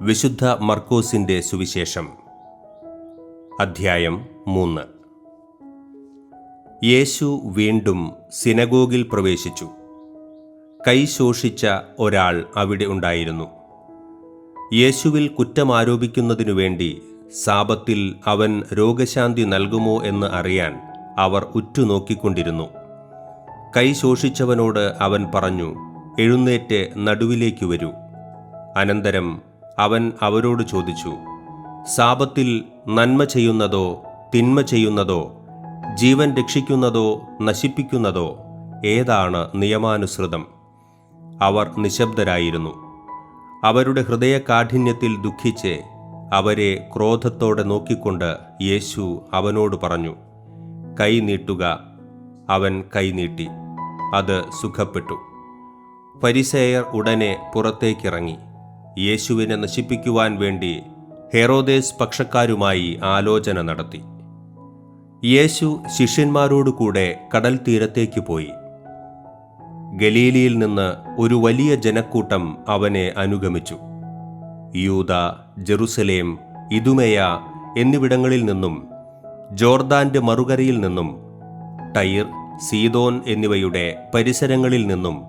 വിശുദ്ധ മർക്കോസിന്റെ സുവിശേഷം. അധ്യായം മൂന്ന്. യേശു വീണ്ടും സിനഗോഗിൽ പ്രവേശിച്ചു. കൈ ശോഷിച്ച ഒരാൾ അവിടെ ഉണ്ടായിരുന്നു. യേശുവിൽ കുറ്റമാരോപിക്കുന്നതിനു വേണ്ടി സാപത്തിൽ അവൻ രോഗശാന്തി നൽകുമോ എന്ന് അറിയാൻ അവർ ഉറ്റുനോക്കിക്കൊണ്ടിരുന്നു. കൈ ശോഷിച്ചവനോട് അവൻ പറഞ്ഞു എഴുന്നേറ്റ് നടുവിലേക്ക് വരൂ. അനന്തരം അവൻ അവരോട് ചോദിച്ചു സാപത്തിൽ നന്മ ചെയ്യുന്നതോ തിന്മ ചെയ്യുന്നതോ ജീവൻ രക്ഷിക്കുന്നതോ നശിപ്പിക്കുന്നതോ ഏതാണ് നിയമാനുസൃതം? അവർ നിശബ്ദരായിരുന്നു. അവരുടെ ഹൃദയകാഠിന്യത്തിൽ ദുഃഖിച്ച് അവരെ ക്രോധത്തോടെ നോക്കിക്കൊണ്ട് യേശു അവനോട് പറഞ്ഞു കൈ നീട്ടുക. അവൻ കൈ നീട്ടി. അത് സുഖപ്പെട്ടു. പരിസേയർ ഉടനെ പുറത്തേക്കിറങ്ങി. യേശുവിനെ നശിപ്പിക്കുവാൻ വേണ്ടി ഹെറോദേസ് പക്ഷക്കാരുമായി ആലോചന നടത്തി. യേശു ശിഷ്യന്മാരോടുകൂടെ കടൽ തീരത്തേക്ക് പോയി. ഗലീലിയിൽ നിന്ന് ഒരു വലിയ ജനക്കൂട്ടം അവനെ അനുഗമിച്ചു. യൂത ജെറുസലേം ഇതുമേയ എന്നിവിടങ്ങളിൽ നിന്നും ജോർദാന്റെ മറുകരയിൽ നിന്നും ടൈർ സീതോൻ എന്നിവയുടെ പരിസരങ്ങളിൽ നിന്നും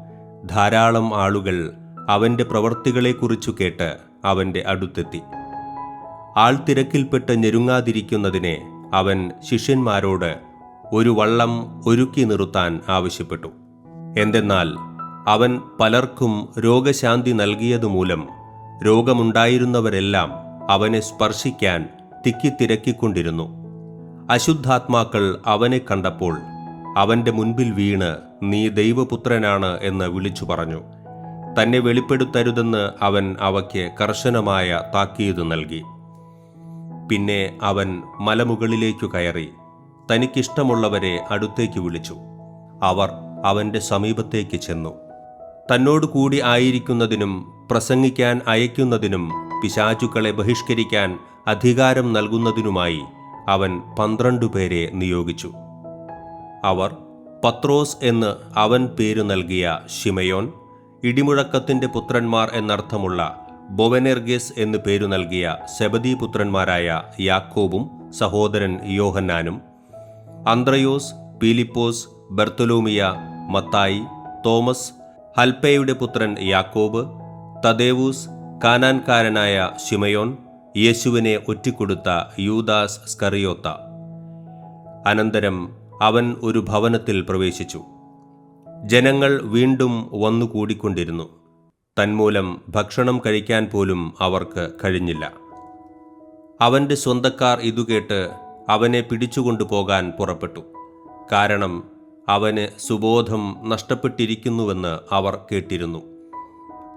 ധാരാളം ആളുകൾ അവന്റെ പ്രവർത്തികളെക്കുറിച്ചു കേട്ട് അവന്റെ അടുത്തെത്തി. ആൾ തിരക്കിൽപ്പെട്ട് ഞെരുങ്ങാതിരിക്കുന്നതിനെ അവൻ ശിഷ്യന്മാരോട് ഒരു വള്ളം ഒരുക്കി നിർത്താൻ ആവശ്യപ്പെട്ടു. എന്തെന്നാൽ അവൻ പലർക്കും രോഗശാന്തി നൽകിയതുമൂലം രോഗമുണ്ടായിരുന്നവരെല്ലാം അവനെ സ്പർശിക്കാൻ തിക്കിത്തിരക്കിക്കൊണ്ടിരുന്നു അശുദ്ധാത്മാക്കൾ അവനെ കണ്ടപ്പോൾ അവന്റെ മുൻപിൽ വീണ് നീ ദൈവപുത്രനാണ് എന്ന് വിളിച്ചു പറഞ്ഞു. തന്നെ വെളിപ്പെടുത്തരുതെന്ന് അവൻ അവയ്ക്ക് കർശനമായ താക്കീത് നൽകി. പിന്നെ അവൻ മലമുകളിലേക്കു കയറി തനിക്കിഷ്ടമുള്ളവരെ അടുത്തേക്ക് വിളിച്ചു. അവർ അവന്റെ സമീപത്തേക്ക് ചെന്നു. തന്നോട് കൂടി ആയിരിക്കുന്നതിനും പ്രസംഗിക്കാൻ അയക്കുന്നതിനും പിശാചുക്കളെ ബഹിഷ്കരിക്കാൻ അധികാരം നൽകുന്നതിനുമായി അവൻ പന്ത്രണ്ടു പേരെ നിയോഗിച്ചു. അവർ പത്രോസ് എന്ന് അവൻ പേരു നൽകിയ ഷിമയോൻ ഇടിമുഴക്കത്തിന്റെ പുത്രന്മാർ എന്നർത്ഥമുള്ള ബൊവനെർഗെസ് എന്നു പേരു നൽകിയ സെബദി പുത്രന്മാരായ യാക്കോബും സഹോദരൻ യോഹന്നാനും അന്ത്രയോസ് പീലിപ്പോസ് ബർത്തലോമിയ മത്തായി തോമസ് ഹൽപ്പയുടെ പുത്രൻ യാക്കോബ് തദേവൂസ് കാനാൻകാരനായ ശിമയോൻ യേശുവിനെ ഒറ്റിക്കൊടുത്ത യൂദാസ് സ്കറിയോത്ത. അനന്തരം അവൻ ഒരു ഭവനത്തിൽ പ്രവേശിച്ചു. ജനങ്ങൾ വീണ്ടും വന്നുകൂടിക്കൊണ്ടിരുന്നു. തന്മൂലം ഭക്ഷണം കഴിക്കാൻ പോലും അവർക്ക് കഴിഞ്ഞില്ല. അവന്റെ സ്വന്തക്കാർ ഇതുകേട്ട് അവനെ പിടിച്ചുകൊണ്ടുപോകാൻ പുറപ്പെട്ടു. കാരണം അവന് സുബോധം നഷ്ടപ്പെട്ടിരിക്കുന്നുവെന്ന് അവർ കേട്ടിരുന്നു.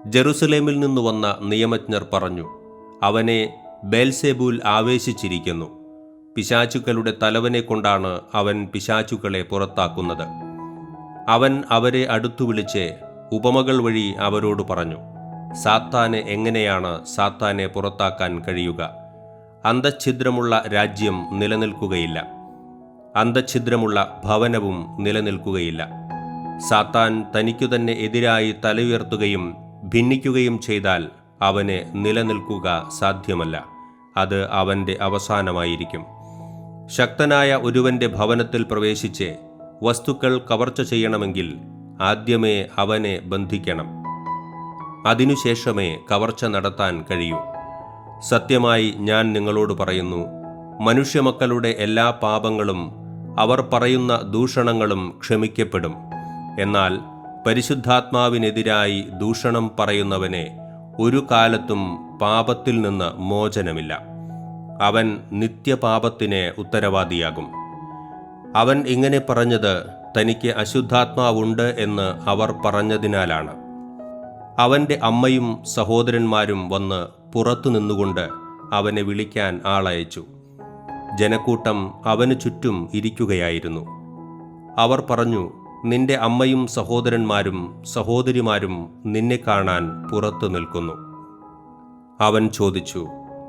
ജെറുസലേമിൽ നിന്ന് വന്ന നിയമജ്ഞർ പറഞ്ഞു അവനെ ബേൽസെബൂൽ ആവേശിച്ചിരിക്കുന്നു. പിശാചുക്കളുടെ തലവനെ കൊണ്ടാണ് അവൻ പിശാചുക്കളെ പുറത്താക്കുന്നത്. അവൻ അവരെ അടുത്തു വിളിച്ച് ഉപമകൾ വഴി അവരോട് പറഞ്ഞു സാത്താന് എങ്ങനെയാണ് സാത്താനെ പുറത്താക്കാൻ കഴിയുക? അന്തഛിദ്രമുള്ള രാജ്യം നിലനിൽക്കുകയില്ല. അന്തഛിദ്രമുള്ള ഭവനവും നിലനിൽക്കുകയില്ല. സാത്താൻ തനിക്കു തന്നെ എതിരായി തലയുയർത്തുകയും ഭിന്നിക്കുകയും ചെയ്താൽ അവന് നിലനിൽക്കുക സാധ്യമല്ല. അത് അവന്റെ അവസാനമായിരിക്കും. ശക്തനായ ഒരുവന്റെ ഭവനത്തിൽ പ്രവേശിച്ച് വസ്തുക്കൾ കവർച്ച ചെയ്യണമെങ്കിൽ ആദ്യമേ അവനെ ബന്ധിക്കണം. അതിനുശേഷമേ കവർച്ച നടത്താൻ കഴിയൂ. സത്യമായി ഞാൻ നിങ്ങളോട് പറയുന്നു മനുഷ്യമക്കളുടെ എല്ലാ പാപങ്ങളും അവർ പറയുന്ന ദൂഷണങ്ങളും ക്ഷമിക്കപ്പെടും. എന്നാൽ പരിശുദ്ധാത്മാവിനെതിരായി ദൂഷണം പറയുന്നവനെ ഒരു കാലത്തും പാപത്തിൽ നിന്ന് മോചനമില്ല. അവൻ നിത്യപാപത്തിന് ഉത്തരവാദിയാകും. അവൻ ഇങ്ങനെ പറഞ്ഞത് തനിക്ക് അശുദ്ധാത്മാവുണ്ട് എന്ന് അവർ പറഞ്ഞതിനാലാണ്. അവന്റെ അമ്മയും സഹോദരന്മാരും വന്ന് പുറത്തു നിന്നുകൊണ്ട് അവനെ വിളിക്കാൻ ആളയച്ചു. ജനക്കൂട്ടം അവനു ചുറ്റും ഇരിക്കുകയായിരുന്നു. അവർ പറഞ്ഞു നിന്റെ അമ്മയും സഹോദരന്മാരും സഹോദരിമാരും നിന്നെ കാണാൻ പുറത്തു നിൽക്കുന്നു. അവൻ ചോദിച്ചു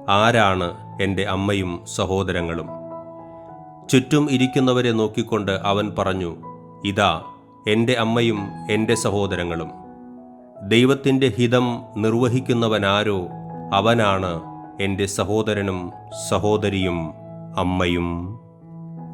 ആരാണ് എന്റെ അമ്മയും സഹോദരങ്ങളും? ചുറ്റും ഇരിക്കുന്നവരെ നോക്കിക്കൊണ്ട് അവൻ പറഞ്ഞു ഇതാ എന്റെ അമ്മയും എന്റെ സഹോദരങ്ങളും. ദൈവത്തിന്റെ ഹിതം നിർവഹിക്കുന്നവനാരോ അവനാണ് എന്റെ സഹോദരനും സഹോദരിയും അമ്മയും.